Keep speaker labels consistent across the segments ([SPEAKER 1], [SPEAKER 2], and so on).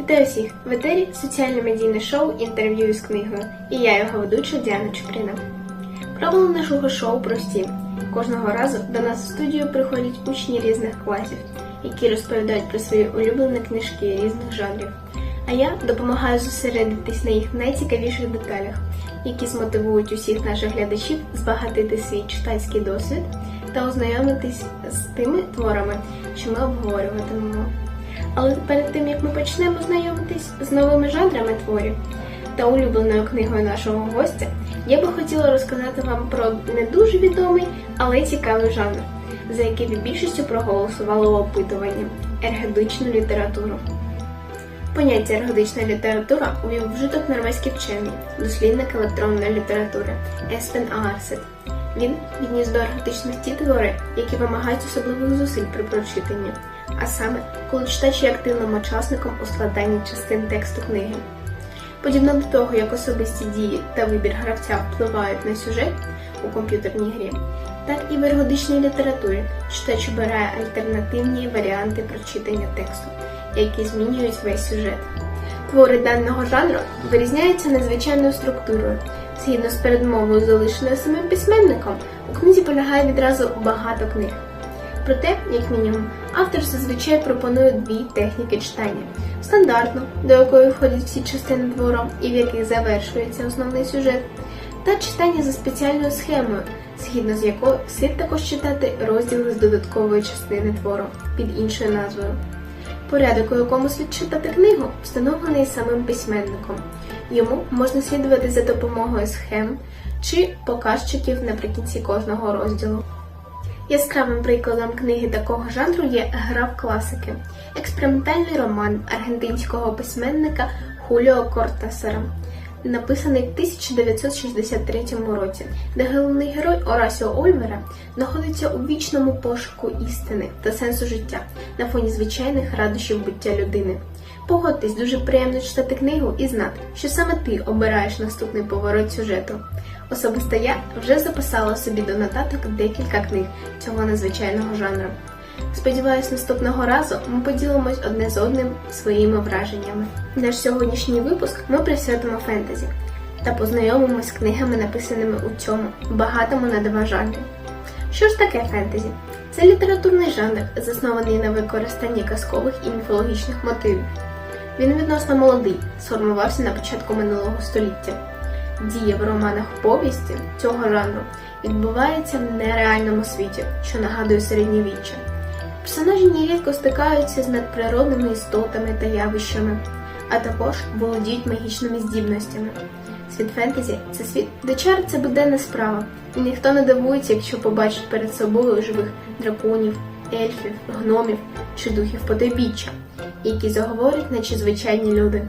[SPEAKER 1] Вітаю всіх! В етері соціальне медійне шоу інтерв'ю з книгою. І я його ведуча Діана Чуприна. Правила нашого шоу прості. Кожного разу до нас в студію приходять учні різних класів, які розповідають про свої улюблені книжки різних жанрів. А я допомагаю зосередитись на їх найцікавіших деталях, які змотивують усіх наших глядачів збагатити свій читацький досвід та ознайомитись з тими творами, що ми обговорюватимемо. Але перед тим як ми почнемо знайомитись з новими жанрами творів та улюбленою книгою нашого гостя, я би хотіла розказати вам про не дуже відомий, але цікавий жанр, за який ви більшістю проголосували у опитуванні ергедичну літературу. Поняття ергодична література увів вжиток норвезький вчений, дослідник електронної літератури Еспен Аарсет. Він відніс до ерготичних ті твори, які вимагають особливих зусиль при прочитанні, а саме, коли читач є активним учасником у складанні частин тексту книги. Подібно до того, як особисті дії та вибір гравця впливають на сюжет у комп'ютерній грі, так і в ергодичній літературі читач обирає альтернативні варіанти прочитання тексту, які змінюють весь сюжет. Твори даного жанру вирізняються незвичайною структурою. Згідно з передмовою, залишеною самим письменником, у книзі полягає відразу багато книг. Проте, як мінімум, автор зазвичай пропонує дві техніки читання: стандартну, до якої входять всі частини твору і в яких завершується основний сюжет, та читання за спеціальною схемою, згідно з якою слід також читати розділи з додаткової частини твору під іншою назвою. Порядок, у якому слід читати книгу, встановлений самим письменником. Йому можна слідувати за допомогою схем чи показчиків наприкінці кожного розділу. Яскравим прикладом книги такого жанру є Гра в класики, експериментальний роман аргентинського письменника Хуліо Кортасера, написаний в 1963 році, де головний герой Орасіо Ольвера знаходиться у вічному пошуку істини та сенсу життя на фоні звичайних радощів буття людини. Погодьтесь, дуже приємно читати книгу і знати, що саме ти обираєш наступний поворот сюжету. Особисто я вже записала собі до нотаток декілька книг цього незвичайного жанру. Сподіваюсь, наступного разу ми поділимось одне з одним своїми враженнями. Наш сьогоднішній випуск ми присвятимо фентезі та познайомимось з книгами, написаними у цьому багатому на два. Що ж таке фентезі? Це літературний жанр, заснований на використанні казкових і міфологічних мотивів. Він відносно молодий, сформувався на початку минулого століття. Дія в романах повісті цього жанру відбувається в нереальному світі, що нагадує середньовіччя. Персонажі нерідко стикаються з надприродними істотами та явищами, а також володіють магічними здібностями. Світ фентезі це світ, де чар це буденна справа, і ніхто не дивується, якщо побачить перед собою живих драконів, ельфів, гномів чи духів потойбіччя, які заговорять, наче звичайні люди.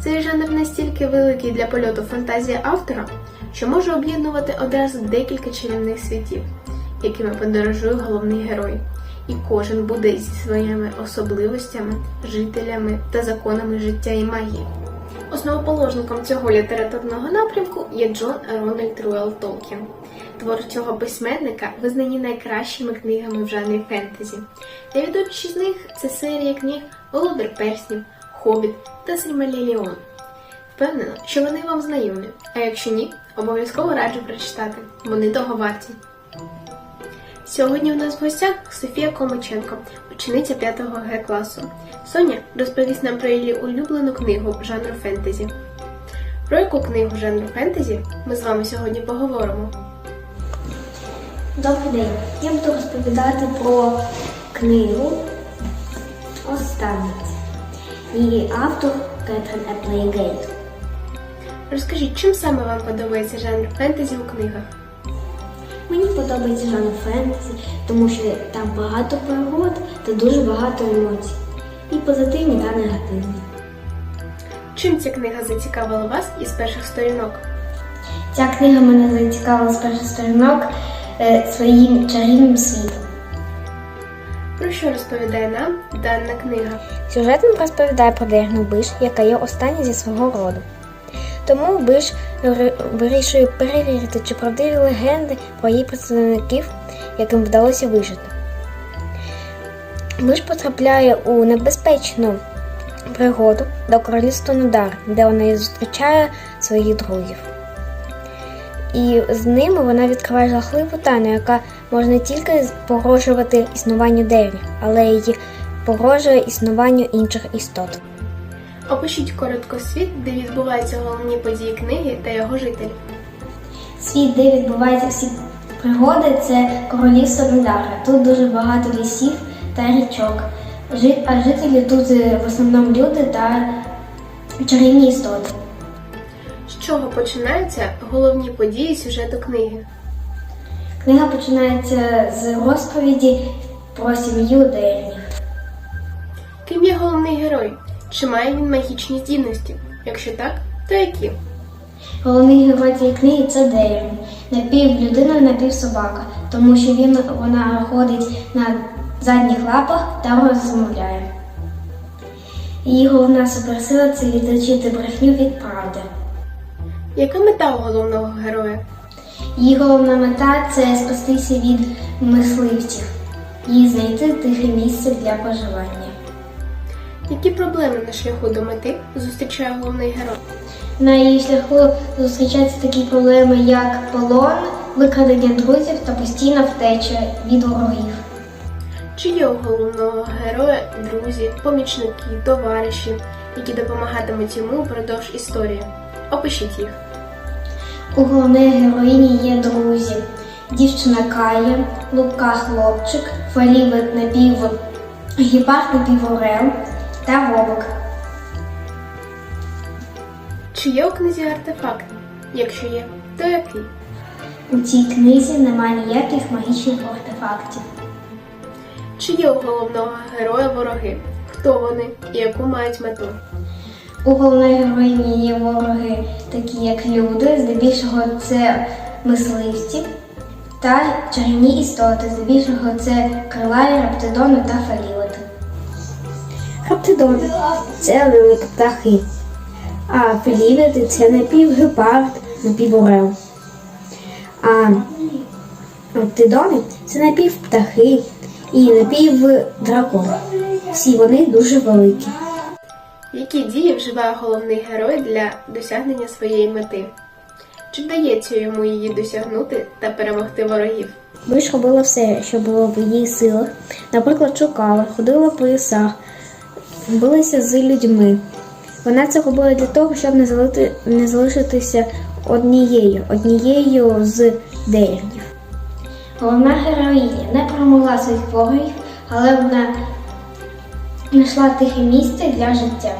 [SPEAKER 1] Цей жанр настільки великий для польоту фантазії автора, що може об'єднувати одразу декілька чарівних світів, якими подорожує головний герой, і кожен буде зі своїми особливостями, жителями та законами життя і магії. Основоположником цього літературного напрямку є Джон Рональд Руел Толкін. Твори цього письменника визнані найкращими книгами в жанрі фентезі. Найвідоміші з них це серія книг Володар Перснів, Хобіт та Сильмаріліон. Впевнена, що вони вам знайомі, а якщо ні, обов'язково раджу прочитати. Вони того варті. Сьогодні у нас в гостях Софія Комиченко, учениця 5 Г класу. Соня розповість нам про її улюблену книгу жанру фентезі. Про яку книгу жанру фентезі ми з вами сьогодні поговоримо.
[SPEAKER 2] Добрий день. Я буду розповідати про книгу Останець. Її автор Кетрін Еплейгейт.
[SPEAKER 1] Розкажіть, чим саме вам подобається жанр фентезі у книгах?
[SPEAKER 2] Мені подобається жанр фентезі, тому що там багато пригод та дуже багато емоцій. І позитивні та негативні.
[SPEAKER 1] Чим ця книга зацікавила вас із перших сторінок?
[SPEAKER 2] Ця книга мене зацікавила з перших сторінок е, своїм чарівним світом.
[SPEAKER 1] Про що розповідає нам дана книга?
[SPEAKER 3] Сюжет нам розповідає про Дерну Биш, яка є остання зі свого роду. Тому Биш вирішує перевірити, чи правдиві легенди про її представників, яким вдалося вижити. Биш потрапляє у небезпечну пригоду до королівства Нудар, де вона і зустрічає своїх друзів. І з ними вона відкриває жахливу тайну, яка може не тільки погрожувати існуванню Деві, але й погрожує існуванню інших істот.
[SPEAKER 1] Опишіть коротко світ, де відбуваються головні події книги та його жителів.
[SPEAKER 2] Світ, де відбуваються всі пригоди, це королівство Недара. Тут дуже багато лісів та річок. А жителі тут е, в основному люди та чарівні істоти.
[SPEAKER 1] З чого починаються головні події сюжету книги?
[SPEAKER 2] Книга починається з розповіді про сім'ю Дейрнів.
[SPEAKER 1] Ким є головний герой? Чи має він магічні здібності? Якщо так, то які?
[SPEAKER 2] Головний герой цієї книги це Дейрн. Напівлюдина, напівсобака, тому що він вона ходить на задніх лапах та розмовляє. Її головна суперсила це відлучити брехню від правди.
[SPEAKER 1] Яка мета у головного героя?
[SPEAKER 2] Її головна мета це спастися від мисливців і знайти тихе місце для проживання.
[SPEAKER 1] Які проблеми на шляху до мети зустрічає головний герой?
[SPEAKER 2] На її шляху зустрічаються такі проблеми, як полон, викрадення друзів та постійна втеча від ворогів.
[SPEAKER 1] Чи є у головного героя друзі, помічники, товариші, які допомагатимуть йому впродовж історії? Опишіть їх.
[SPEAKER 2] У головної героїні є друзі. Дівчина Кая, Лука хлопчик, Фалівет напів гіпард напіворел та вовк.
[SPEAKER 1] Чи є у книзі артефакт? Якщо є, то який?
[SPEAKER 2] У цій книзі немає ніяких магічних артефактів.
[SPEAKER 1] Чи є у головного героя вороги? Хто вони і яку мають мету?
[SPEAKER 2] У головної героїні є вороги, такі як люди, здебільшого це мисливці та чарівні істоти, здебільшого це крилаві, рептидони та фалівети.
[SPEAKER 3] Хаптидони це великі птахи, а фелівити це напівгепард, напіворел. А рептидони це напівптахи і напівдракон. Всі вони дуже великі.
[SPEAKER 1] Які дії вживає головний герой для досягнення своєї мети? Чи вдається йому її досягнути та перемогти ворогів?
[SPEAKER 3] Ми ж робила все, що було в її силах. Наприклад, шукала, ходила по лісах, билася з людьми. Вона це робила для того, щоб не, залити, не залишитися однією, однією з деревнів.
[SPEAKER 2] Головна героїня не перемогла своїх ворогів, але вона знайшла тихе місце для життя.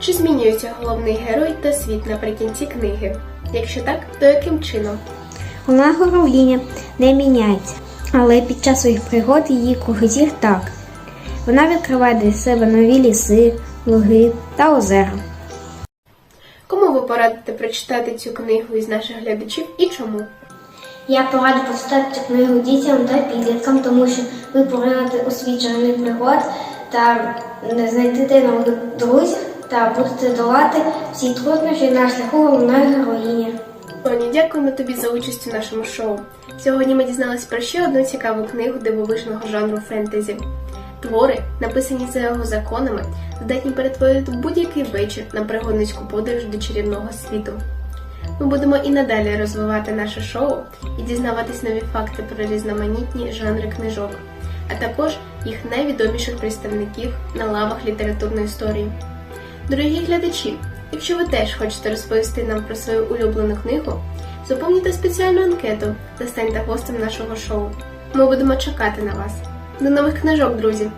[SPEAKER 1] Чи змінюється головний герой та світ наприкінці книги? Якщо так, то яким чином?
[SPEAKER 3] Вона героїня не міняється, але під час своїх пригод її кругозір так. Вона відкриває для себе нові ліси, луги та озера.
[SPEAKER 1] Кому ви порадите прочитати цю книгу із наших глядачів і чому?
[SPEAKER 2] Я пораджу прочитати цю книгу дітям та підліткам, тому що ви поринете у світ чарівних пригод та знайдете нових друзів та будете долати всі труднощі на шляху головної героїні.
[SPEAKER 1] Тоні, дякуємо тобі за участь у нашому шоу. Сьогодні ми дізналися про ще одну цікаву книгу дивовижного жанру фентезі. Твори, написані за його законами, здатні перетворити будь-який вечір на пригодницьку подорож до чарівного світу. Ми будемо і надалі розвивати наше шоу і дізнаватись нові факти про різноманітні жанри книжок, а також їх найвідоміших представників на лавах літературної історії. Дорогі глядачі, якщо ви теж хочете розповісти нам про свою улюблену книгу, заповніть спеціальну анкету та станьте гостем нашого шоу. Ми будемо чекати на вас. До нових книжок, друзі!